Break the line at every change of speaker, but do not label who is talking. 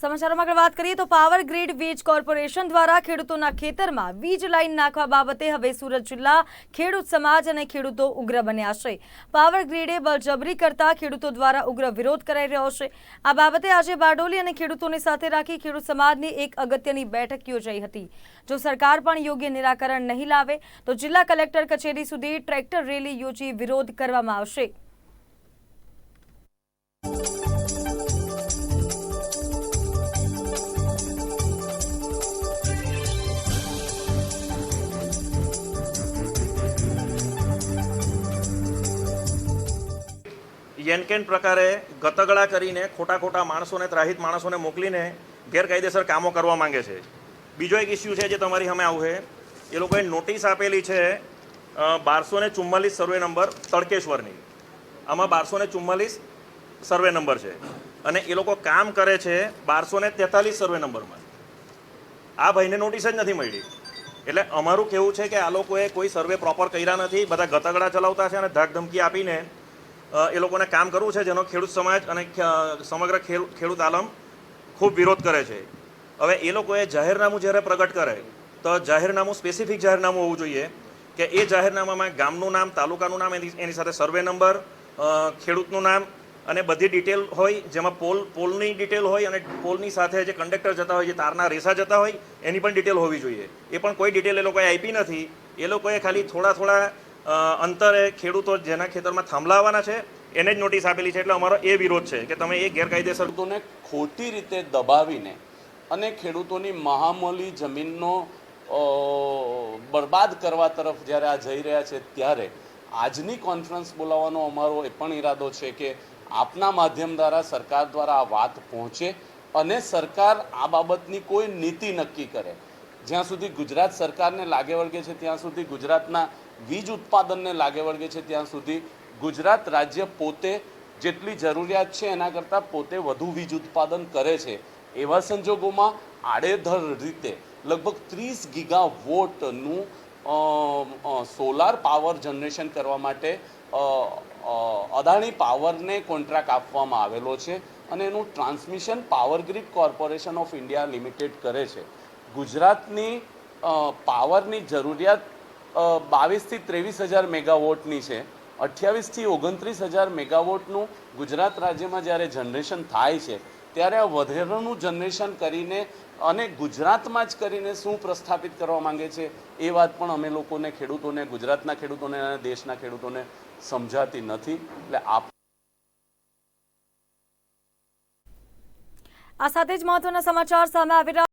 સમાચારોમાં આગળ વાત કરીએ તો પાવર ગ્રીડ વીજ કોર્પોરેશન દ્વારા ખેડૂતોના ખેતરમાં વીજ લાઈન નાખવા બાબતે હવે સુરત જિલ્લા ખેડૂત સમાજ અને ખેડૂતો ઉગ્ર બન્યા છે. પાવર ગ્રીડે બળજબરી કરતા ખેડૂતો દ્વારા ઉગ્ર વિરોધ કરાઈ રહ્યો છે. આ બાબતે આજે બારડોલી અને ખેડૂતોને સાથે રાખી ખેડૂત સમાજની એક અગત્યની બેઠક યોજાઈ હતી. જો સરકાર પણ યોગ્ય નિરાકરણ નહીં લાવે, તો જિલ્લા કલેક્ટર કચેરી સુધી ટ્રેક્ટર રેલી યોજી વિરોધ કરવામાં આવશે.
યેનકેન પ્રકારે ગતગળા કરીને ખોટા ખોટા માણસોને, ત્રાહિત માણસોને મોકલીને ગેરકાયદેસર કામો કરવા માંગે છે. બીજો એક ઇસ્યુ છે જે તમારી સામે આવું છે એ લોકોએ નોટિસ આપેલી છે બારસો ને ચુમ્માલીસ સર્વે નંબર તડકેશ્વરની. આમાં બારસો ને ચુમ્માલીસ સર્વે નંબર છે. અને એ લોકો કામ કરે છે બારસો ને તેતાલીસ સર્વે નંબરમાં આ ભાઈને નોટિસ જ નથી મળી. એટલે અમારું કેવું છે કે આ લોકોએ કોઈ સર્વે પ્રોપર કર્યા નથી. બધા ગતગડા ચલાવતા છે અને ધાક ધમકી આપીને એ લોકોને કામ કરવું છે જેનો ખેડૂત સમાજ અને સમગ્ર ખેડૂ- ખેડૂત આલમ ખૂબ વિરોધ કરે છે. હવે એ લોકોએ જાહેરનામું જ્યારે પ્રગટ કરે, તો જાહેરનામું સ્પેસિફિક જાહેરનામું હોવું જોઈએ કે એ જાહેરનામામાં ગામનું નામ, તાલુકાનું નામ એની એની સાથે સર્વે નંબર ખેડૂતનું નામ અને બધી ડિટેલ હોય, જેમાં પોલ પોલની ડિટેલ હોય અને પોલની સાથે જે કંડક્ટર જતા હોય, જે તારના રેસા જતા હોય, એની પણ ડિટેલ હોવી જોઈએ. એ પણ કોઈ ડિટેલ એ લોકોએ આપી નથી. એ લોકોએ ખાલી થોડા થોડા અંતરે ખેડૂતો જેના ખેતરમાં થાંભલાવાના છે, એને જ નોટિસ આપેલી છે. એટલે અમારો એ વિરોધ છે કે તમે એ ગેરકાયદેસર
ખેડૂતોને ખોટી રીતે દબાવીને અને ખેડૂતોની મહામૂલી જમીનનો બરબાદ કરવા તરફ જ્યારે આ જઈ રહ્યા છે ત્યારે આજની કોન્ફરન્સ બોલાવવાનો અમારો એ પણ ઈરાદો છે કે આપના માધ્યમ દ્વારા સરકાર દ્વારા આ વાત પહોંચે અને સરકાર આ બાબતની કોઈ નીતિ નક્કી કરે. જ્યાં સુધી ગુજરાત સરકારને લાગે વળગે છે, ત્યાં સુધી ગુજરાતના વીજ ઉત્પાદનને લાગે વળગે છે, ત્યાં સુધી ગુજરાત રાજ્ય પોતે જેટલી જરૂરિયાત છે, એના કરતાં પોતે વધુ વીજ ઉત્પાદન કરે છે. એવા સંજોગોમાં આડેધડ રીતે લગભગ ત્રીસ ગીગા વોટનું સોલાર પાવર જનરેશન કરવા માટે અદાણી પાવરને કોન્ટ્રાક્ટ આપવામાં આવેલો છે અને એનું transmission power grid corporation of India limited કરે છે. ગુજરાતની પાવરની જરૂરિયાત બાવીસથી ત્રેવીસ હજાર મેગાવોટની છે. અઠ્યાવીસથી ઓગણત્રીસ હજાર મેગાવોટનું ગુજરાત રાજ્યમાં જ્યારે જનરેશન થાય છે, ત્યારે આ વધેરનું જનરેશન કરીને અને ગુજરાતમાં જ કરીને શું પ્રસ્થાપિત કરવા માંગે છે, એ વાત પણ અમે લોકોને, ખેડૂતોને, ગુજરાતના ખેડૂતોને અને દેશના ખેડૂતોને સમજાતી નથી. એટલે આપ
આ સાથે જ મહત્વના સમાચાર સામે આવી રહ્યા